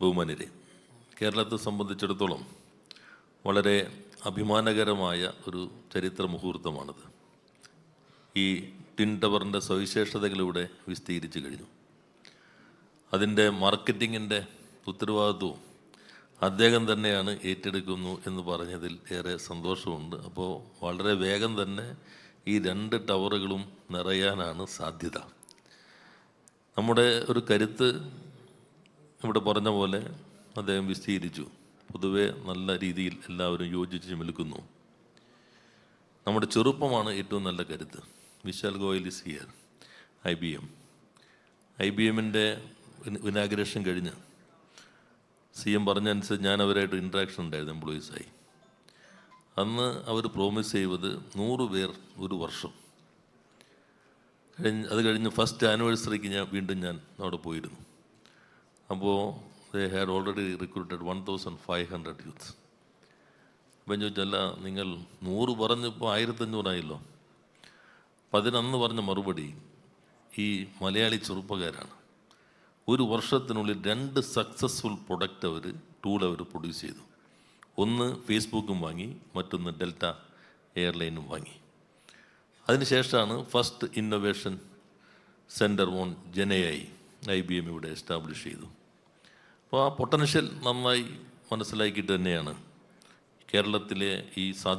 ബഹുമാനരെ കേരളത്തെ സംബന്ധിച്ചിടത്തോളം വളരെ അഭിമാനകരമായ ഒരു ചരിത്ര മുഹൂർത്തമാണിത്. ഈ ടിൻ ടവറിന്റെ സവിശേഷതകളിലൂടെ വിസ്തീരിച്ചു കഴിഞ്ഞു. അതിന്റെ മാർക്കറ്റിങ്ങിന്റെ ഉത്തരവാദിത്വവും അദ്ദേഹം തന്നെയാണ് ഏറ്റെടുക്കുന്നു എന്ന് പറഞ്ഞതിൽ ഏറെ സന്തോഷമുണ്ട്. അപ്പോൾ വളരെ വേഗം തന്നെ ഈ രണ്ട് ടവറുകളും നിറയാനാണ് സാധ്യത. നമ്മുടെ ഒരു കരുത്ത് ഇവിടെ പറഞ്ഞ പോലെ അദ്ദേഹം വിസ്തീരിച്ചു. പൊതുവെ നല്ല രീതിയിൽ എല്ലാവരും യോജിച്ച് നിൽക്കുന്നു നമ്മുടെ ചെറുപ്പമാണ് ഏറ്റവും നല്ല കരുത്ത്. Vishal Goyal is here I B M I B എമ്മിന്റെ ഇനാഗ്രേഷൻ കഴിഞ്ഞ് സി എം പറഞ്ഞനുസരിച്ച് ഞാൻ അവരായിട്ട് ഇൻട്രാക്ഷൻ ഉണ്ടായിരുന്നു എംപ്ലോയീസായി അന്ന് അവർ പ്രോമിസ് ചെയ്തത് നൂറ് പേർ ഒരു വർഷം. കഴിഞ്ഞ് അത് കഴിഞ്ഞ് ഫസ്റ്റ് ആനിവേഴ്സറിക്ക് ഞാൻ വീണ്ടും ഞാൻ അവിടെ പോയിരുന്നു. അപ്പോൾ they had already recruited one thousand five hundred youth അപ്പം ചോദിച്ചല്ല നിങ്ങൾ നൂറ് പറഞ്ഞപ്പോൾ ആയിരത്തഞ്ഞൂറായല്ലോ പതിനൊന്ന് പറഞ്ഞ മറുപടി ഈ മലയാളി ചെറുപ്പക്കാരാണ്. ഒരു വർഷത്തിനുള്ളിൽ രണ്ട് സക്സസ്ഫുൾ പ്രൊഡക്റ്റ് അവർ ടൂൾ അവർ പ്രൊഡ്യൂസ് ചെയ്തു. ഒന്ന് ഫേസ്ബുക്കും വാങ്ങി മറ്റൊന്ന് ഡെൽറ്റ എയർലൈനും വാങ്ങി. അതിനുശേഷമാണ് ഫസ്റ്റ് ഇന്നൊവേഷൻ സെന്റർ ഓൺ ജനയായി ഐ ബി എം ഇവിടെ എസ്റ്റാബ്ലിഷ് ചെയ്തു. അപ്പോൾ ആ പൊട്ടൻഷ്യൽ നന്നായി മനസ്സിലാക്കിയിട്ട് തന്നെയാണ് കേരളത്തിലെ ഈ സാധ്യത